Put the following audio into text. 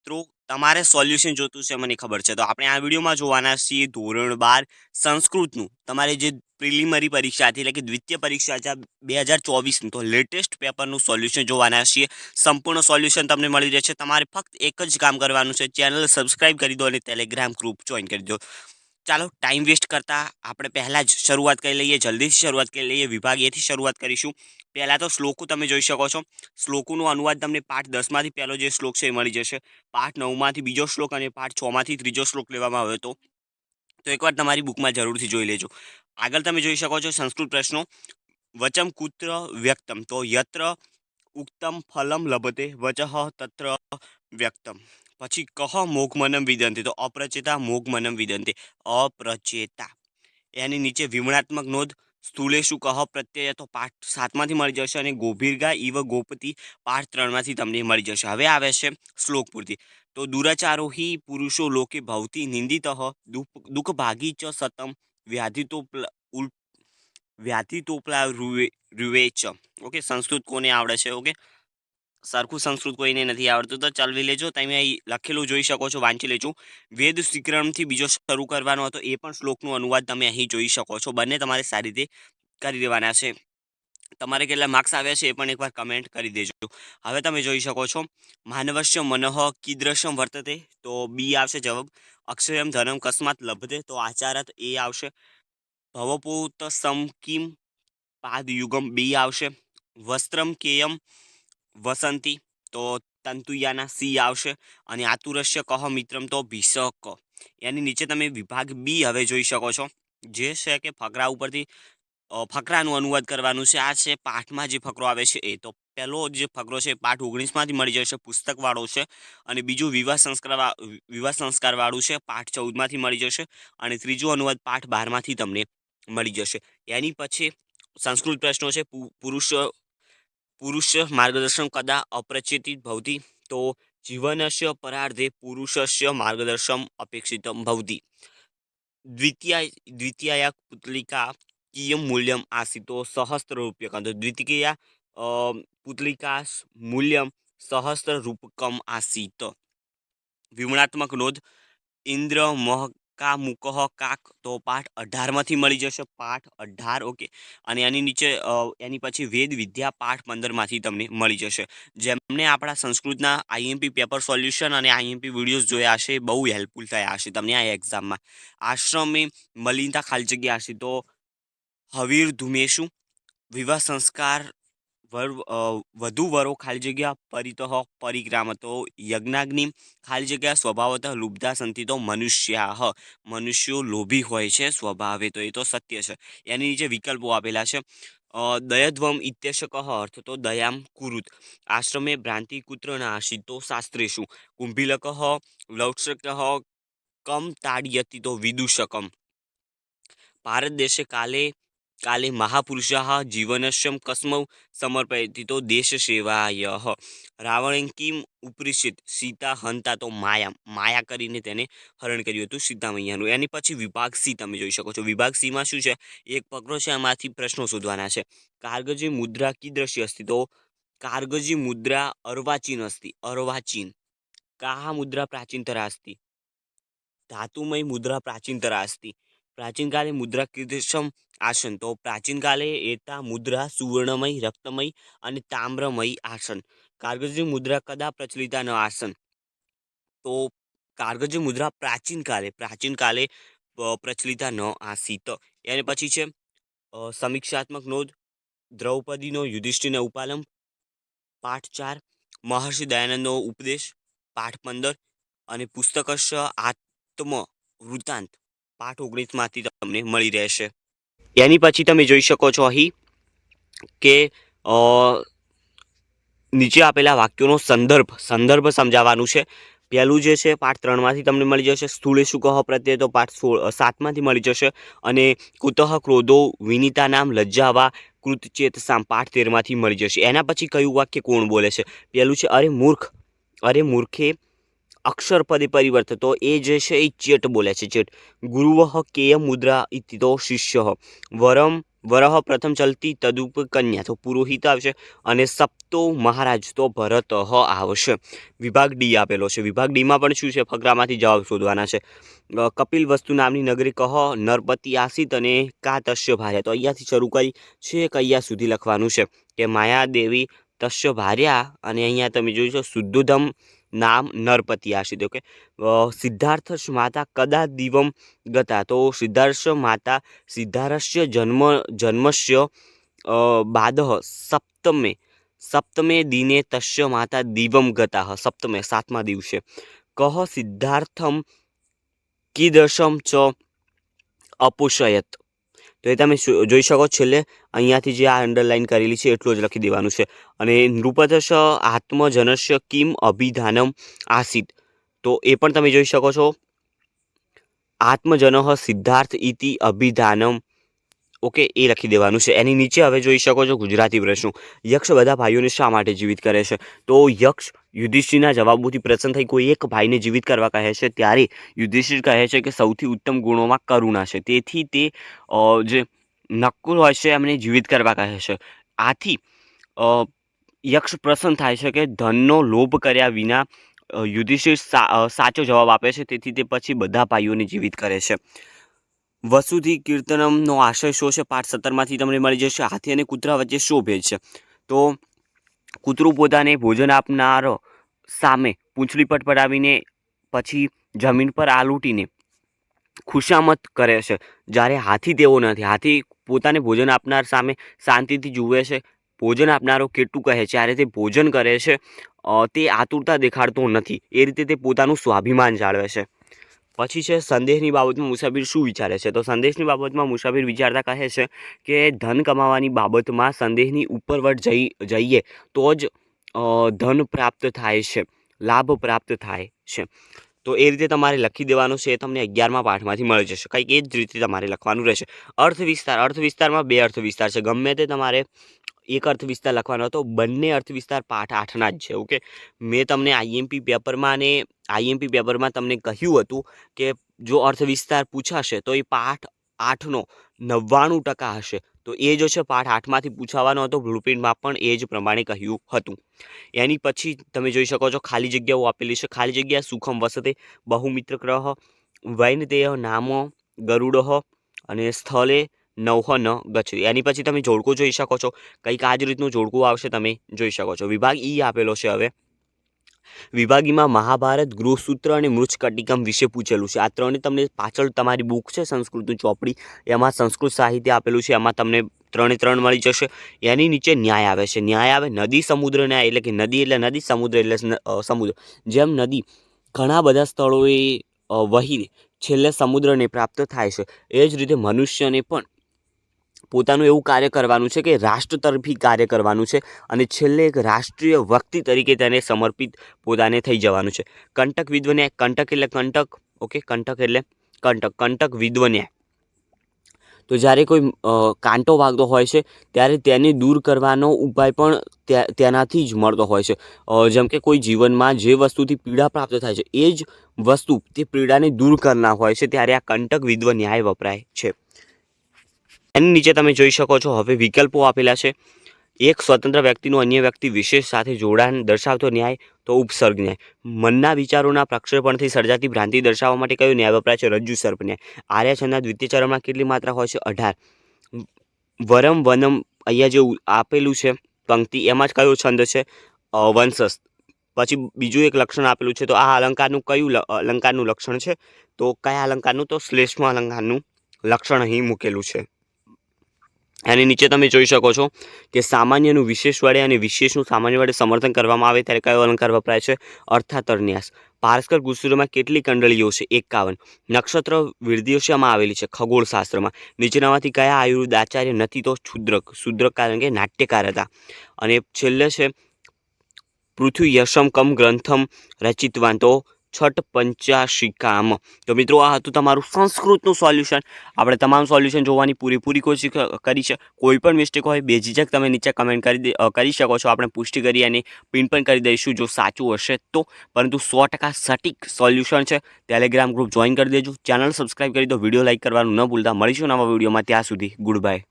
મિત્રો, તમારે સોલ્યુશન જોતું છે મને ખબર છે. તો આપણે આ વિડીયોમાં જોવાના છીએ ધોરણ બાર સંસ્કૃતનું. તમારે જે પ્રિલિમરી પરીક્ષા હતી, એટલે કે દ્વિતીય પરીક્ષા છે બે હજાર ચોવીસનું. તો લેટેસ્ટ પેપરનું સોલ્યુશન જોવાના છીએ. સંપૂર્ણ સોલ્યુશન તમને મળી રહેશે. તમારે ફક્ત એક જ કામ કરવાનું છે. ચેનલ સબસ્ક્રાઇબ કરી દો અને ટેલિગ્રામ ગ્રુપ જોઈન કરી દો. ચાલો ટાઈમ વેસ્ટ કરતા આપણે પહેલાં જ શરૂઆત કરી લઈએ, જલ્દીથી શરૂઆત કરી લઈએ, વિભાગીયથી શરૂઆત કરીશું. પહેલાં તો શ્લોકો તમે જોઈ શકો છો. શ્લોકોનો અનુવાદ તમને પાઠ દસમાંથી પહેલો જે શ્લોક છે એ મળી જશે. પાઠ નવમાંથી બીજો શ્લોક અને પાઠ છમાંથી ત્રીજો શ્લોક લેવામાં આવ્યો હતો તો એકવાર તમારી બુકમાં જરૂરથી જોઈ લેજો. આગળ તમે જોઈ શકો છો સંસ્કૃત પ્રશ્નો. વચમ કુત્ર વ્યક્તમ. તો યત્ર ઉક્તમ ફલમ લભતે. વચહ તત્ર વ્યક્તમ. પછી કહ મોઘમનમ વિદંતી? તો અપ્રચેતા મોઘમનમ વિદંતી. અપ્રચેતા. એની નીચે વિમણાત્મક નોંધ. સ્થૂલેશુ કહ પ્રત્યય? તો પાઠ સાતમાંથી મળી જશે અને ગોભીરગા ઇવ ગોપતિ પાઠ ત્રણમાંથી તમને મળી જશે. હવે આવે છે શ્લોક પૂરતી. તો દુરાચારોહી પુરુષો લોકે ભવતી નિંદિત. દુઃખ ભાગી ચ સતમ. વ્યાધિતો ઉલ વ્યાધિતોપલા રૂવે રૂવે ચ. ઓકે, સંસ્કૃત કોને આવડે છે? ઓકે સરખું સંસ્કૃત કોઈને નથી આવડતું. તો ચલવી લેજો. તમે અહીં લખેલું જોઈ શકો છો, વાંચી લેજો. વેદ શ્રીક્રમથી બીજો શરૂ કરવાનો હતો. એ પણ શ્લોકનું અનુવાદ તમે અહીં જોઈ શકો છો. બંને તમારે સારી રીતે કરી દેવાના છે. તમારે કેટલા માર્ક્સ આવ્યા છે એ પણ એકવાર કમેન્ટ કરી દેજો. હવે તમે જોઈ શકો છો. માનવશ્ય મનઃ કીદૃશમ વર્તતે. તો બી આવશે જવાબ. અક્ષયમ ધનમ કસ્માત લભતે. તો આચારત એ આવશે. ભવપૂત સમ કિમ પાદયુગમ બી આવશે. વસ્ત્રમ કેયમ વસંતી, તો તંતુયાના સી આવશે અને આતુરસ્ય કહ મિત્રમ તો ભીષક એની નીચે તમે વિભાગ બી હવે જોઈ શકો છો. જે છે કે ફકરા ઉપરથી ફકરાનું અનુવાદ કરવાનું છે. આ છે પાઠમાં જે ફકરો આવે છે એ. તો પહેલો જે ફકરો છે પાઠ ઓગણીસમાંથી મળી જશે, પુસ્તકવાળો છે. અને બીજું વિવાહ સંસ્કાર વિવાહ સંસ્કારવાળું છે, પાઠ ચૌદમાંથી મળી જશે. અને ત્રીજો અનુવાદ પાઠ બારમાંથી તમને મળી જશે. એની પછી સંસ્કૃત પ્રશ્નો છે પુરુષ પુરુષ માર્ગદર્શન કદા અપ્રચેતિત ભવતી તો જીવનસ્ય પરાર્ધે પુરુષસ્ય માર્ગદર્શન અપેક્ષિતમ ભવતી દ્વિતીય દ્વિતીયા પુતલિકા કિયમ મૂલ્યમ આસી તો સહસ્ત્ર રૂપ્યકમ તો દ્વિતીયા અ, પુતલિકા મૂલ્યમ સહસ્ત્ર રૂપકમ આસીત વિવરણાત્મક નોંધ ઇન્દ્ર મહકા મુકહ, કાક તો પાઠ અઢારમાંથી મળી જશે. પાઠ અઢાર, ઓકે. અને એની નીચે એની પછી વેદ, વિદ્યા પાઠ પંદરમાંથી તમને મળી જશે. જેમને આપણા સંસ્કૃતના આઈએમપી પેપર સોલ્યુશન અને આઈએમપી વિડીયોઝ જોયા હશે બહુ હેલ્પફુલ થયા હશે તમને આ એક્ઝામમાં. આશ્રમે મલિનતા ખાલી જગ્યા હશે તો હવીર ધુમેશુ, વિવાહ સંસ્કાર વધુ વરો ખાલી જગ્યા પરિતઃ પરિગ્રામ તો યજ્ઞાગ્નિ, ખાલી જગ્યા સ્વભાવતઃ લુબ્ધા સંતિ તો મનુષ્યા લોભી હોય છે સ્વભાવે, તો એ તો સત્ય છે. એની નીચે વિકલ્પો આપેલા છે. દયધ્વમ ઇત્યશક અર્થ તો દયામ કુરુત. આશ્રમે ભ્રાંતિ કુત્ર નાશી તો કુંભિલકહ કુંભીલક લૌત્સક કમ તાડિયતિ તો વિદુષકમ. ભારત દેશે કાલે કાલે મહાપુરુષા જીવનસ્યમ કસ્મૌ સમર્પયતિ તો દેશ સેવાય રાવણ કિમ ઉપરિષિત સીતા હંતા તો માયા માયા કરીને તેને હરણ કર્યું હતું સીતા મૈયાનું એની પછી વિભાગ સી તમે જોઈ શકો છો વિભાગ સીમાં શું છે એક પકડો છે એમાંથી પ્રશ્નો શોધવાના છે કારગજી મુદ્રા કીદૃશી અસ્તિ તો કારગજી મુદ્રા અર્વાચીન અસ્તિ અર્વાચીન કાહા મુદ્રા પ્રાચીનતરા અસ્તિ ધાતુમય મુદ્રા પ્રાચીનતરા અસ્તિ પ્રાચીનકાલે મુદ્રા કીદૃશમ આસન. તો પ્રાચીનકાલે એતા મુદ્રા, સુવર્ણમય, રક્તમય અને તામ્રમય આસન. કારગજી મુદ્રા કદા પ્રચલિતા ન આસન? તો કારગજી મુદ્રા પ્રાચીન કાલે પ્રાચીન કાલે પ્રચલિતા ન આસિત એને પછી છે સમીક્ષાત્મક નોંધ, દ્રૌપદીનો યુધિષ્ઠિરને ઉપાલમ પાઠ ચાર, મહર્ષિ દયાનંદનો ઉપદેશ, પાઠ પંદર અને પુસ્તકશ આત્મ વૃત્તાંત પાઠ ઓગણીસમાંથી તમને મળી રહેશે. એની પછી તમે જોઈ શકો છો અહીં કે નીચે આપેલા વાક્યોનો સંદર્ભ સંદર્ભ સમજાવવાનું છે. પહેલું જે છે, પાઠ ત્રણમાંથી તમને મળી જશે. સ્થૂળે શું પ્રત્યે તો પાઠ સોળ સાતમાંથી મળી જશે. અને કુતઃ ક્રોધો વિનિતા નામ લજ્જાવા કૃતચેત સામ પાઠ તેરમાંથી મળી જશે. એના પછી કયું વાક્ય કોણ બોલે છે? પહેલું છે, અરે મૂર્ખ. અરે મૂર્ખે અક્ષર પરિવર્તતો એ જે છે એ ચેટ બોલે છે. ચેટ. ગુરુવઃ કેય મુદ્રા ઇતિ તો શિષ્ય. વરમ વરહ પ્રથમ ચલતી તદુપ કન્યા. તો પુરોહિત આવશે અને સપ્તો મહારાજ તો ભરત આવશે. વિભાગ ડી આપેલો છે. વિભાગ ડીમાં પણ શું છે? ફકરામાંથી જવાબ શોધવાના છે. કપિલ વસ્તુ નામની નગરી કહ, નરપતિ આસિત અને કા તસ્ય ભાર્યા. તો અહીંયાથી શરૂ કરી છે અહીંયા સુધી લખવાનું છે કે માયા દેવી તસ્ય ભાર્યા. અને અહીંયા તમે જોઈ છો શુદ્ધોધમ નામ નરપતિ આસિત ઓકે સિદ્ધાર્થ માતા કદા દિવમ ગતા. તો સિદ્ધાર્થ માતા સિદ્ધારસ્ય જન્મ, જન્મસ્ય બાદઃ સપ્તમે સપ્તમે દિને તસ્ય માતા દિવમ ગતા. સપ્તમે, સાતમા દિવસે. કહ સિદ્ધાર્થમ કીદશમ ચ અપુષયત. તો એ તમે જોઈ શકો છેલ્લે અહીંયાથી જે આ અંડરલાઇન કરેલી છે એટલું જ લખી દેવાનું છે. અને નૃપતશ આત્મજનસ્ય કિમ અભિધાનમ આસિત. તો એ પણ તમે જોઈ શકો છો. આત્મજનઃ સિદ્ધાર્થ ઇતિ અભિધાનમ. ઓકે, એ લખી દેવાનું છે. એની નીચે હવે જોઈ શકો છો ગુજરાતી પ્રશ્નો. યક્ષ બધા ભાઈઓને શા માટે જીવિત કરે છે? તો યક્ષ યુધિષ્ઠિરના જવાબોથી પ્રસન્ન થઈ કોઈ એક ભાઈને જીવિત કરવા કહે છે, ત્યારે યુધિષ્ઠિર કહે છે કે સૌથી ઉત્તમ ગુણોમાં કરુણા છે. તેથી તે જે નકુલ હોય છે એમને જીવિત કરવા કહે છે. આથી યક્ષ પ્રસન્ન થાય છે કે ધનનો લોભ કર્યા વિના યુધિષ્ઠિર સાચો જવાબ આપે છે. તેથી તે પછી બધા ભાઈઓને જીવિત કરે છે. વસુધી કીર્તનમનો આશય શો છે? પાઠ સત્તરમાંથી તમને મળી જશે. હાથી અને કૂતરા વચ્ચે શો ભેદ છે? તો કૂતરું પોતાને ભોજન આપનાર સામે પૂંછડી પટપટાવીને પછી જમીન પર આ લૂંટીને ખુશામત કરે છે. જ્યારે હાથી તેવો નથી. હાથી પોતાને ભોજન આપનાર સામે શાંતિથી જુએ છે. ભોજન આપનારો કેટલું કહે? છે જ્યારે તે ભોજન કરે છે તે આતુરતા દેખાડતો નથી. એ રીતે તે પોતાનું સ્વાભિમાન જાળવે છે. પછી છે સંદેશની બાબતમાં મુસાફિર શું વિચારે છે? તો સંદેશની બાબતમાં મુસાફિર વિચારતા કહે છે કે ધન કમાવાની બાબતમાં સંદેશની ઉપરવટ જઈ, જઈએ તો જ ધન પ્રાપ્ત થાય છે, લાભ પ્રાપ્ત થાય છે. તો એ રીતે તમારે લખી દેવાનું છે એ તમને અગિયારમાં પાઠમાંથી મળી જશે. કંઈક એ જ રીતે તમારે લખવાનું રહેશે. અર્થ વિસ્તાર અર્થ વિસ્તારમાં બે અર્થ વિસ્તાર છે. ગમે તે તમારે એક અર્થ વિસ્તાર લખવાનો હતો. બંને અર્થ વિસ્તાર પાઠ આઠના જ છે ઓકે મેં તમને આઈએમપી પેપરમાં અને આઈએમપી પેપરમાં તમને કહ્યું હતું કે જો અર્થ વિસ્તાર પૂછાશે તો એ પાઠ આઠનો નવ્વાણું ટકા હશે. તો એ જો છે પાઠ આઠમાંથી પૂછાવાનો હતો બ્લુપ્રિન્ટમાં પણ એ જ પ્રમાણે કહ્યું હતું. એની પછી તમે જોઈ શકો છો ખાલી જગ્યાઓ આપેલી છે. ખાલી જગ્યા સુખમ વસતે બહુમિત્ર ગ્રહ, વૈનદેહ નામો ગરુડ અને સ્થળે નવહ ન ગચ્છતિ એની પછી તમે જોડકો જોઈ શકો છો. કંઈક આ જ રીતનું જોડકું આવશે, તમે જોઈ શકો છો. વિભાગ ઈ આપેલો છે હવે. વિભાગીમાં મહાભારત, ગૃહસૂત્ર અને મૃચ્છકટિકમ વિશે પૂછેલું છે. આ ત્રણે તમને પાછળ તમારી બુક છે, સંસ્કૃતનું ચોપડી. એમાં સંસ્કૃત સાહિત્ય આપેલું છે. એમાં તમને ત્રણે ત્રણ મળી જશે. એની નીચે ન્યાય આવે છે. ન્યાય આવે નદી સમુદ્ર ન્યાય, એટલે કે નદી એટલે નદી, સમુદ્ર એટલે સમુદ્ર. જેમ નદી ઘણા બધા સ્થળોએ વહી છેલ્લે સમુદ્રને પ્રાપ્ત થાય છે, એ જ રીતે મનુષ્યને પણ પોતાનું એવું કાર્ય કરવાનું છે કે રાષ્ટ્ર તરફી કાર્ય કરવાનું છે અને છેલ્લે એક રાષ્ટ્રીય વ્યક્તિ તરીકે તેને સમર્પિત પોતાને થઈ જવાનું છે. કંટક વિદ્વને, કંટક એટલે કંટક, ઓકે, કંટક એટલે કંટક કંટક વિદ્વન્યાય તો જ્યારે કોઈ કાંટો વાગતો હોય છે, ત્યારે તેને દૂર કરવાનો ઉપાય પણ તેનાથી જ મળતો હોય છે. જેમ કે કોઈ જીવનમાં જે વસ્તુથી પીડા પ્રાપ્ત થાય છે, એ જ વસ્તુ તે પીડાને દૂર કરનાર હોય છે, ત્યારે આ કંટક વિદ્વ ન્યાય વપરાય છે. એની નીચે તમે જોઈ શકો છો, હવે વિકલ્પો આપેલા છે. એક સ્વતંત્ર વ્યક્તિનું અન્ય વ્યક્તિ વિશેષ સાથે જોડાણ દર્શાવતો ન્યાય તો ઉપસર્ગ ન્યાય. મનના વિચારોના પ્રક્ષેપણથી સર્જાતી ભ્રાંતિ દર્શાવવા માટે કયો ન્યાય વપરાય છે? રજ્જુ સર્પ ન્યાય. આર્યછંદના દ્વિતીય ચરણમાં કેટલી માત્રા હોય છે? અઢાર. વરમ વનમ અહીંયા જે આપેલું છે પંક્તિ, એમાં જ કયો છંદ છે? વંશસ્થ. પછી બીજું એક લક્ષણ આપેલું છે, તો આ અલંકારનું કયું અલંકારનું લક્ષણ છે? તો કયા અલંકારનું? તો શ્લેષ્મ અલંકારનું લક્ષણ અહીં મૂકેલું છે. એની નીચે તમે જોઈ શકો છો કે સામાન્યનું વિશેષ વડે અને વિશેષનું સામાન્ય વડે સમર્થન કરવામાં આવે ત્યારે કયો અલંકાર વપરાય છે? અર્થાતરન્યાસ પારસ્કર ગુસ્સુરમાં કેટલી કંડળીઓ છે? એકાવન. નક્ષત્ર વિરદીઓ આવેલી છે, ખગોળશાસ્ત્રમાં. નીચેનામાંથી કયા આયુર્વેદ આચાર્ય નથી તો શુદ્રક? શુદ્રક કારણ કે નાટ્યકાર હતા અને છેલ્લે છે, પૃથ્વી યશમ કમ ગ્રંથમ રચિતવાન. તો છઠ પંચાશિકામ તો મિત્રો, આ હતું તમારું સંસ્કૃતનું સોલ્યુશન આપણે તમામ સોલ્યુશન જોવાની પૂરેપૂરી કોશિશ કરી છે. કોઈ પણ મિસ્ટેક હોય, બેઝીજક તમે નીચે કમેન્ટ કરી કરી શકો છો. આપણે પુષ્ટિ કરી અને પિન પણ કરી દઈશું જો સાચું હશે તો. પરંતુ સો ટકા સટીક સોલ્યુશન છે. ટેલિગ્રામ ગ્રુપ જોઈન કરી દેજો. ચેનલ સબસ્ક્રાઈબ કરી દો. વીડિયો લાઇક કરવાનું ન ભૂલતા. મળીશું નવા વિડીયોમાં ત્યાં સુધી ગુડ બાય